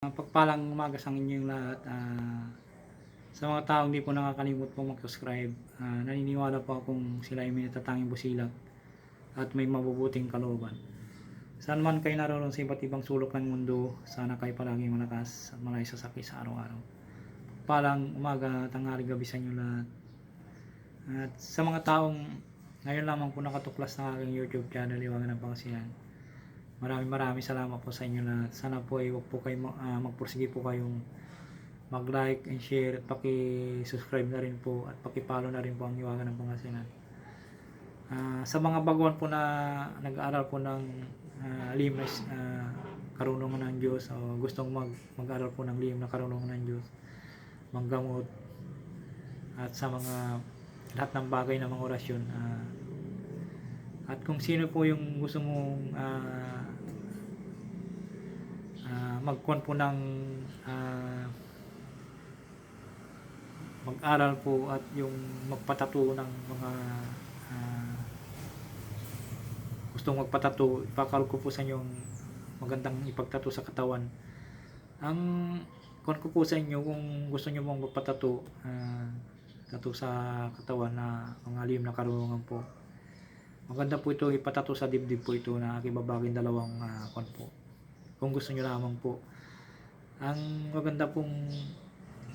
Uh, pagpalang umaga sa inyong lahat. Ah, sa mga taong hindi po nakakalimot po mag-subscribe, ah, naniniwala po akong sila ay may natatanging busilak at may mabubuting kalooban. Saan man kayo naroon sa iba't ibang sulok ng mundo, sana kayo palaging malakas at malay sa sakit sa araw-araw. Palang umaga, tanghali, gabi sa inyo lahat. At sa mga taong ngayon lamang po nakatuklas ng aking YouTube channel, Iwagan ng Pangasinan. Maraming maraming salamat po sa inyo lahat. Sana po ay huwag po kayo ah, magpursige po kayong mag-like and share at paki-subscribe na rin po at paki-follow na rin po ang Iwagan ng Pangasinan. Ah, sa mga baguhan po na nag-aaral po ng uh, ah, karunungan ng Diyos o gustong mag mag-aral po ng lim na karunungan ng Diyos, manggamot at sa mga lahat ng bagay ng mga orasyon ah, at kung sino po yung gusto mong ah, ah, magkuhan po ng ah, mag-aral po at yung magpatato ng mga ah, gustong magpatato, ipakal ko po sa inyo yung magandang ipagtato sa katawan. Ang kuhan ko po sa inyo kung gusto nyo mong magpatato, ah, tato sa katawan na lihim na karunungan po. Maganda po ito ipatato sa dibdib po ito na aking babagin dalawang uh, kon po. Kung gusto nyo lamang po. Ang maganda pong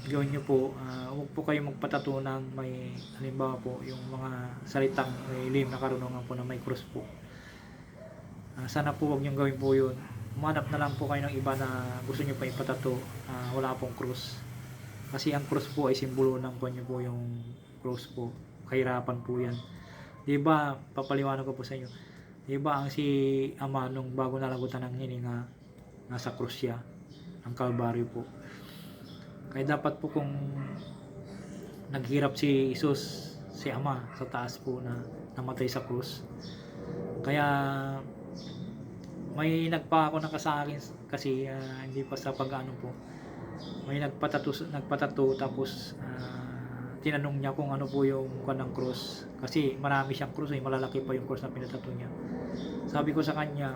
gawin nyo po, ah, huwag po kayo magpatato ng may halimbawa po yung mga salitang may lihim na karunungan po na may cross po. Ah, sana po huwag nyo gawin po yun. Umanap na lang po kayo ng iba na gusto nyo pa ipatato. Ah, wala pong cross. Kasi ang cross po ay simbolo ng kanya po yung cross po. Kahirapan po yan. Di ba, papaliwanag ko po sa inyo. Di ba ang si Ama nung bago nalagutan ng hininga, nasa cross siya, ang Kalbaryo po. Kaya dapat po kung naghirap si Isus, si Ama sa taas po na namatay sa krus. Kaya may nagpa ako na sa kasi ah, hindi pa sa pag-ano po. May nagpatato nagpatato tapos ah, tinanong niya kung ano po yung kwan ng cross kasi marami siyang cross eh malalaki pa yung cross na pinatato niya. Sabi ko sa kanya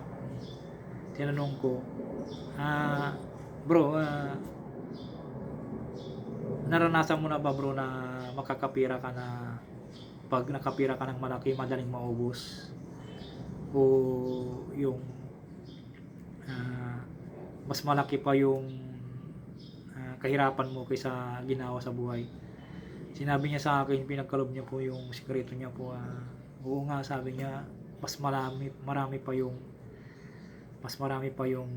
tinanong ko ah bro ah, naranasan mo na ba bro na makakapira ka na pag nakapira ka ng malaki madaling maubos? O yung ah, mas malaki pa yung ah, kahirapan mo kaysa ginawa sa buhay. Sinabi niya sa akin pinagkalob niya po yung sikreto niya po ah, oo nga sabi niya mas marami marami pa yung mas marami pa yung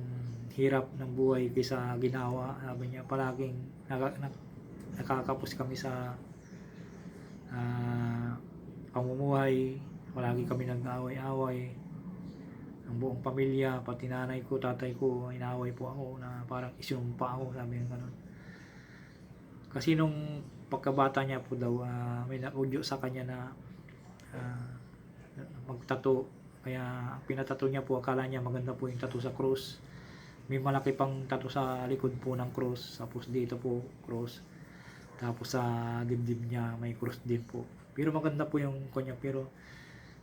hirap ng buhay kaysa ginawa. Sabi niya palaging naka, nak- nakakapos kami sa ah, pamumuhay. Palagi kami nag-away-away. Ang buong pamilya pati nanay ko tatay ko inaway po ako na parang isinumpa ako sabi niya ganun. Kasi nung pagkabata niya po daw ah, may naudyo sa kanya na ah, magtato kaya pinatato niya po akala niya maganda po yung tato sa cross. May malaki pang tato sa likod po ng cross. Tapos dito po cross. Tapos sa dibdib niya may cross din po. Pero maganda po yung kanya. Pero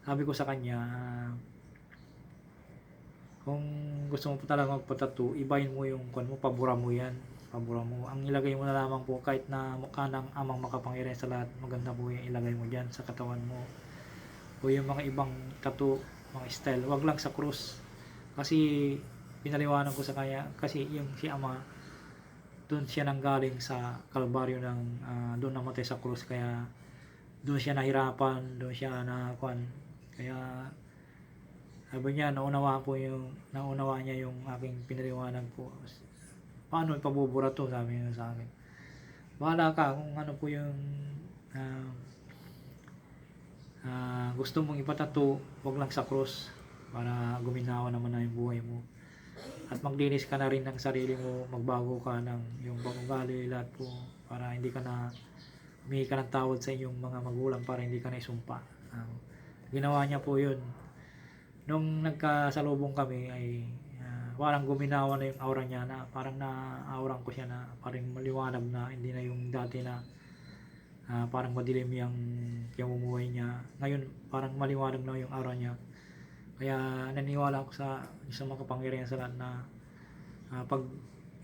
sabi ko sa kanya kung gusto mo po talaga magpatato ibahin mo yung kwan mo pabura mo yan. Pabura mo. Ang ilagay mo na lamang po kahit na mukha ng amang makapangyarihan sa lahat maganda po yung ilagay mo dyan sa katawan mo. O yung mga ibang tattoo mga style. Wag lang sa cross. Kasi pinaliwanag ko sa kanya kasi yung si ama doon siya nanggaling sa kalbaryo ng ah, doon namatay sa cross. Kaya doon siya nahirapan doon siya na kwan. Kaya sabi niya naunawa po yung naunawa niya yung aking pinaliwanag po. Paano ipabubura to sabi niya sa akin. Bahala ka kung ano po yung ah, gusto mong ipatato wag lang sa cross para guminawa naman na yung buhay mo. At maglinis ka na rin ng sarili mo magbago ka ng yung pag-ugali lahat po para hindi ka na humingi ka ng tawad sa inyong mga magulang para hindi ka na isumpa. Ah, ginawa niya po yun. Nung nagkasalubong kami ay ah, parang guminawa na yung aura niya na parang na-aurang ko siya na parang maliwanag na hindi na yung dati na ah, parang madilim yung kinamumuhay niya ngayon parang maliwanag na yung aura niya kaya naniwala ako sa isang makapangyarihan sa lahat na ah, pag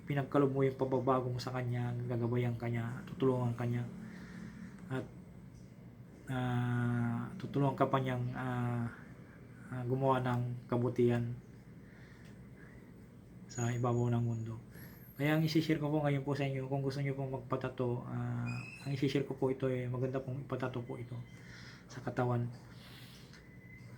pinagkalob mo yung pababago mo sa kanya, gagabayan kanya, tutulungan kanya. At ah, tutulungan ka pa niyang ah, ah, gumawa ng kabutihan sa ibabaw ng mundo. Kaya ang isi-share ko po ngayon po sa inyo, kung gusto niyo pong magpatato, ah, ang isi-share ko po ito ay maganda pong ipatato po ito sa katawan.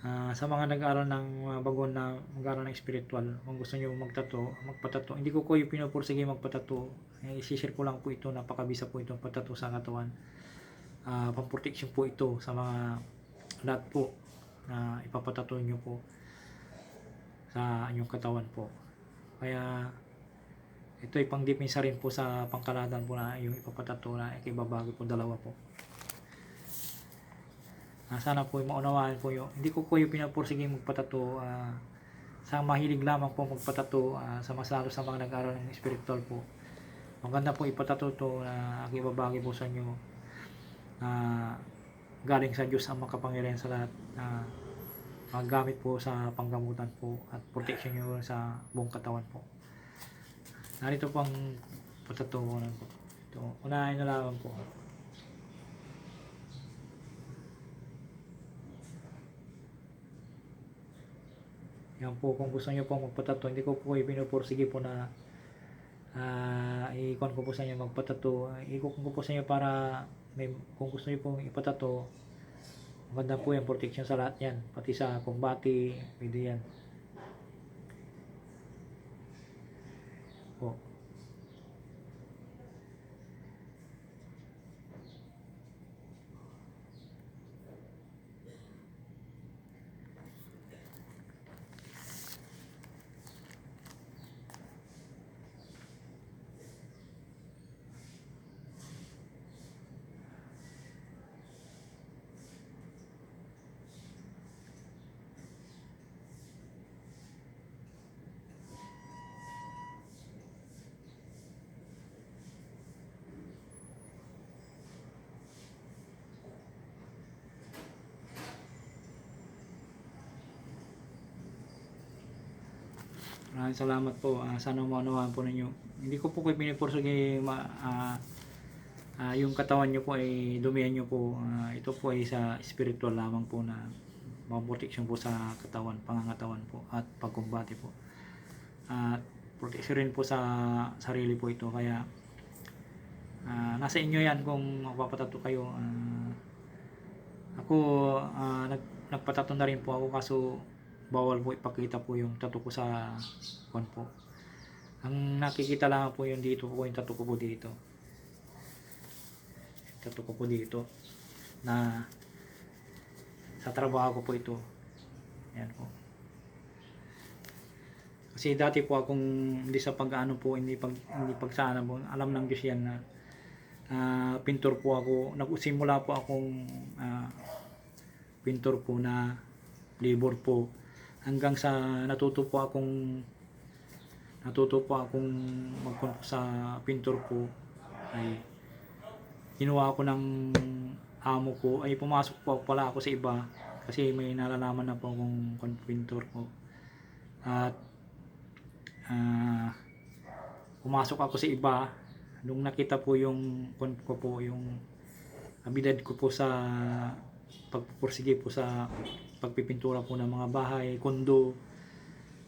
Ah, sa mga nag-aaral ng mga bago na mag-aaral ng spiritual, kung gusto niyo magtato, magpatato. Hindi ko ko yung pinupursige magpatato. Eh, isi-share ko lang po ito, napakabisa po itong patato sa katawan. Ah, pang-protection po ito sa mga lahat po na ipapatato niyo po sa inyong katawan po. Kaya ito ay pangdepensa rin po sa pangkaladan po na yung ipapatato na ikibabagi po dalawa po. Ah, sana po maunawaan po yung hindi ko po yung pinapursige magpatato ah, sa mahilig lamang po magpatato ah, sa mas lalo sa mga nag-aaral ng spiritual po maganda po ipatato to na aking babagi po sa inyo na galing sa Diyos ang makapangyarihan sa lahat na magamit po sa panggamutan po at protection nyo sa buong katawan po narito po ang patato ko ito unahin na lamang po Yan po, kung gusto niyo po magpatato, hindi ko po ipinupursige po na ah i-con ko po sa inyo magpatato. I-con ko po sa inyo para may, kung gusto niyo po ipatato, maganda po yung protection sa lahat yan. Pati sa kumbati, pwede yan. Maraming salamat po. Ah, sana maunawaan po ninyo. Hindi ko po kayo pinipursige ma, ah, ah, yung katawan nyo po ay dumihan nyo po. Ah, ito po ay sa spiritual lamang po na mga protection po sa katawan, pangangatawan po at pagkumbati po. At protection rin po sa sarili po ito. Kaya ah, nasa inyo yan kung magpapatato kayo. Ah, ako ah, nag, nagpatato na rin po ako kaso bawal po ipakita po yung tattoo ko sa kon po. Ang nakikita lang po yung dito po yung tattoo ko po dito. Tattoo ko po dito na sa trabaho ko po ito. Yan po. Kasi dati po akong hindi sa pag-ano po, hindi pag hindi pagsana po. Alam ng Diyos yan na ah, pintor po ako. Nagsimula po akong ah, pintor po na labor po hanggang sa natuto po akong natuto po akong magpun sa pintor po ay kinuha ko ng amo ko. Ay pumasok po pala ako sa iba kasi may nalalaman na po akong kon- pintor ko. At ah, pumasok ako sa iba. Nung nakita po yung ko po yung abilidad ko po sa pagpupursige po sa pagpipintura po ng mga bahay, kondo.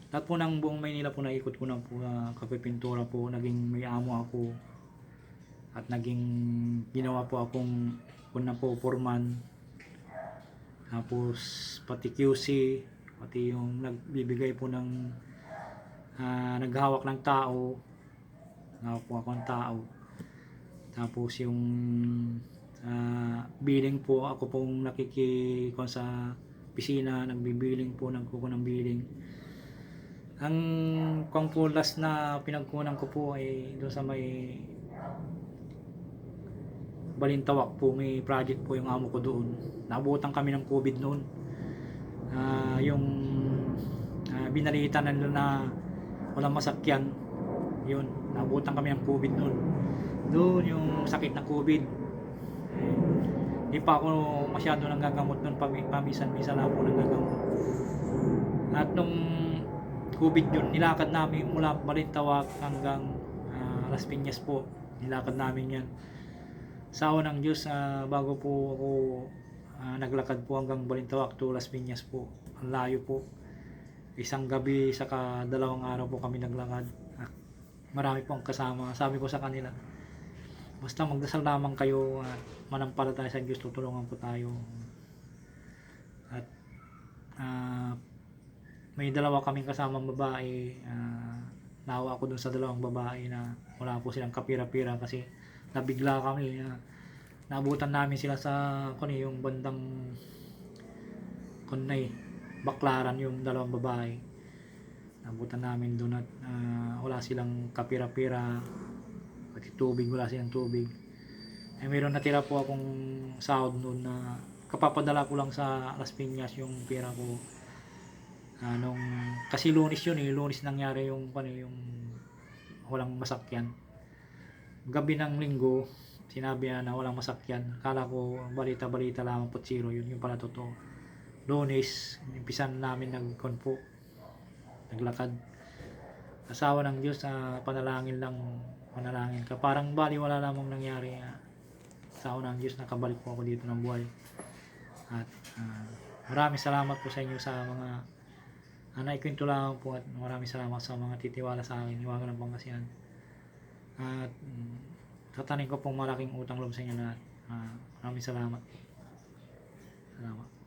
Lahat po ng buong Maynila po naikot ko na po na kapipintura po. Naging may amo ako. At naging ginawa po akong una po foreman. Tapos pati QC, pati yung nagbibigay po ng ah, naghawak ng tao. Naghawak po ako ng tao. Tapos yung ah, billing po, ako pong nakikikon sa pisina, nagbibiling po, nagkuko ng billing. Ang kung po last na pinagkunan ko po ay doon sa may Balintawak po, may project po yung amo ko doon. Nabutan kami ng COVID noon. Ah, yung ah, binalita na na walang masakyan. Yun, nabutan kami ng COVID noon. Doon yung sakit na COVID. Hindi pa ako masyado nanggagamot pami- pamisan-misan lang ako nanggagamot. At nung COVID yun, nilakad namin mula Balintawak hanggang Las Piñas po. Nilakad namin yan. Sa awa ng Diyos, ah, bago po ako ah, naglakad po hanggang Balintawak to Las Piñas po. Ang layo po. Isang gabi, saka dalawang araw po kami naglakad. Marami po ang kasama. Sabi ko sa kanila, basta magdasal lamang kayo at manampalataya sa Diyos, tutulungan po tayo. At ah, may dalawa kaming kasamang babae. ah, nawa ako dun sa dalawang babae na wala po silang kapira-pira kasi nabigla kami. na naabutan namin sila sa ano, yung bandang kunay baklaran yung dalawang babae. Nabutan namin doon at ah, wala silang kapira-pira pati tubig, wala silang tubig. Eh meron natira po akong sahod noon na kapapadala ko lang sa Las Piñas yung pera ko. Anong kasi lunis yun eh, lunis nangyari yung ano yung walang masakyan. Gabi ng linggo, sinabi niya na walang masakyan. Kala ko balita-balita lamang po zero yun, yung pala totoo. Lunes, impisan namin nagkonpo, naglakad. Asawa ng Diyos na panalangin lang, panalangin ka. Parang bali wala lamang nangyari. ah. Asawa ng Diyos, nakabalik po ako dito ng buhay. At ah, maraming salamat po sa inyo sa mga uh, naikwento lang po at maraming salamat sa mga titiwala sa akin. Iwagan ng Pangasinan. At mm, tatanin ko pong malaking utang loob sa inyo lahat. Ah, maraming salamat. Salamat.